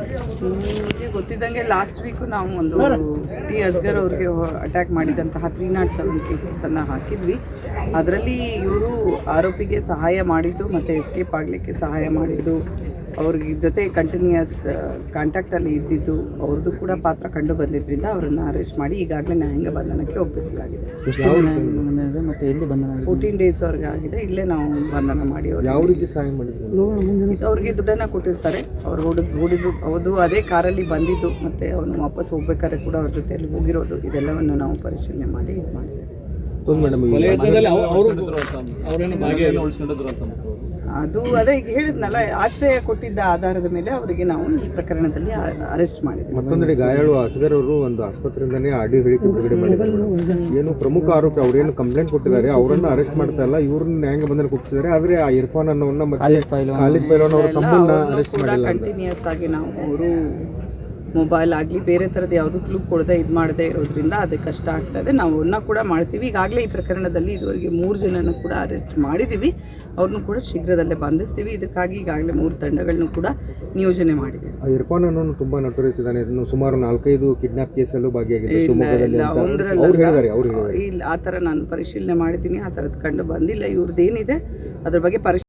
ನಿಮಗೆ ಗೊತ್ತಿದ್ದಂಗೆ last week ನಾವು ಒಂದು ಟಿ ಅಸ್ಗರ್ ಅವ್ರಿಗೆ ಅಟ್ಯಾಕ್ ಮಾಡಿದಂತಹ ತ್ರೀ ನಾಟ್ ಸೆವೆನ್ ಕೇಸಸನ್ನು ಹಾಕಿದ್ವಿ. ಅದರಲ್ಲಿ ಇವರು ಆರೋಪಿಗೆ ಸಹಾಯ ಮಾಡಿದ್ದು ಮತ್ತು ಎಸ್ಕೇಪ್ ಆಗಲಿಕ್ಕೆ ಸಹಾಯ ಮಾಡಿದ್ದು. ಅವ್ರಿಗೆ ಜೊತೆ ಕಂಟಿನ್ಯೂಯಸ್ ಕಾಂಟ್ಯಾಕ್ಟಲ್ಲಿ ಇದ್ದಿದ್ದು ಅವ್ರದ್ದು ಕೂಡ ಪಾತ್ರ ಕಂಡು ಬಂದಿದ್ದರಿಂದ ಅವರನ್ನು ಅರೆಸ್ಟ್ ಮಾಡಿ ಈಗಾಗಲೇ ನ್ಯಾಯಾಂಗ ಬಂಧನಕ್ಕೆ ಒಪ್ಪಿಸಲಾಗಿದೆ. ಫೋರ್ಟೀನ್ ಡೇಸ್ ಮತ್ತು ಎಲ್ಲಿ ಬಂಧನ ಫೋರ್ಟೀನ್ ಡೇಸ್ವರೆಗೆ ಆಗಿದೆ ಇಲ್ಲೇ ನಾವು ಬಂಧನ ಮಾಡಿ ಅವ್ರಿಗೆ. ಯಾವ ರೀತಿ ಸಹಾಯ ಮಾಡಿದ್ರು? ಇದು ಅವ್ರಿಗೆ ದುಡ್ಡನ್ನು ಕೊಟ್ಟಿರ್ತಾರೆ. ಅವ್ರು ಹೊಡೆದು ಹುಡುಗರು ಅವ್ರದ್ದು ಅದೇ ಕಾರಲ್ಲಿ ಬಂದಿದ್ದು ಮತ್ತು ಅವನು ವಾಪಸ್ ಹೋಗ್ಬೇಕಾದ್ರೆ ಕೂಡ ಅವ್ರ ಜೊತೆಯಲ್ಲಿ ಹೋಗಿರೋದು ಇದೆಲ್ಲವನ್ನು ನಾವು ಪರಿಶೀಲನೆ ಮಾಡಿ ಇದು ಮಾಡಿದ್ದೇವೆ ಮೇಡಮ್ ಅದು ಅದೇ ಈಗ ಹೇಳಿದ್ನಲ್ಲ ಆಶ್ರಯ ಕೊಟ್ಟಿದ್ದ ಆಧಾರದ ಮೇಲೆ ಅವರಿಗೆ ನಾವು ಈ ಪ್ರಕರಣದಲ್ಲಿ ಅರೆಸ್ಟ್ ಮಾಡಿದ್ವಿ. ಮತ್ತೊಂದೆಡೆ ಗಾಯಾಳು ಅಸ್ಗರ್ ಅವರು ಒಂದು ಆಸ್ಪತ್ರೆಯಿಂದನೇ ಆಡಿಯೋ ಹೇಳಿಕೆ ಬಿಡುಗಡೆ ಮಾಡಿದ್ದಾರೆ ಏನು ಪ್ರಮುಖ ಆರೋಪಿ ಅವ್ರೇನು ಕಂಪ್ಲೇಂಟ್ ಕೊಟ್ಟಿದ್ದಾರೆ ಅವರನ್ನು ಅರೆಸ್ಟ್ ಮಾಡ್ತಾ ಇಲ್ಲ ಇವ್ರನ್ನ ನ್ಯಾಯಾಂಗ ಬಂಧನ ಕೊಟ್ಟಿದ್ದಾರೆ ಆದ್ರೆ ಆ ಇರ್ಫಾನ್ ಅನ್ನೋನ್ನ ಮತ್ತೆ ಖಾಲಿದ್ ಪೈಲೋನ್ ಅವರ ತಮ್ಮನ್ನ ಅರೆಸ್ಟ್ ಮಾಡಿಲ್ಲ ಕಂಟಿನ್ಯೂಸ್ ಆಗಿ ನಾವು ಅವರು ಮೊಬೈಲ್ ಆಗಲಿ ಬೇರೆ ಥರದ್ದು ಯಾವುದು ಕ್ಲೂ ಕೊಡದೆ ಇದು ಮಾಡದೆ ಇರೋದ್ರಿಂದ ಅದು ಕಷ್ಟ ಆಗ್ತದೆ. ನಾವು ಅವನ್ನ ಕೂಡ ಮಾಡ್ತೀವಿ. ಈಗಾಗಲೇ ಈ ಪ್ರಕರಣದಲ್ಲಿ ಇದುವರೆಗೆ ಮೂರು ಜನನ ಕೂಡ ಅರೆಸ್ಟ್ ಮಾಡಿದ್ದೀವಿ ಅವ್ರನ್ನೂ ಕೂಡ ಶೀಘ್ರದಲ್ಲೇ ಬಂಧಿಸ್ತೀವಿ. ಇದಕ್ಕಾಗಿ ಈಗಾಗಲೇ ಮೂರು ತಂಡಗಳನ್ನು ಕೂಡ ನಿಯೋಜನೆ ಮಾಡಿದ್ದೀವಿ ಆ ಇರ್ಫಾನ್ ಅನ್ನೋನು ತುಂಬಾ ನಟರಿಸಿದ್ದಾನೆ. ಸುಮಾರು ನಾಲ್ಕೈದು ಕಿಡ್ನಾಪ್ ಕೇಸಲ್ಲೂ ಭಾಗಿಯಾಗಿದೆ ಇಲ್ಲ ಆ ಥರ ನಾನು ಪರಿಶೀಲನೆ ಮಾಡಿದ್ದೀನಿ ಆ ಥರದ್ದು ಕಂಡು ಬಂದಿಲ್ಲ. ಇವ್ರದ್ದು ಏನಿದೆ ಅದ್ರ ಬಗ್ಗೆ ಪರಿಶೀಲನೆ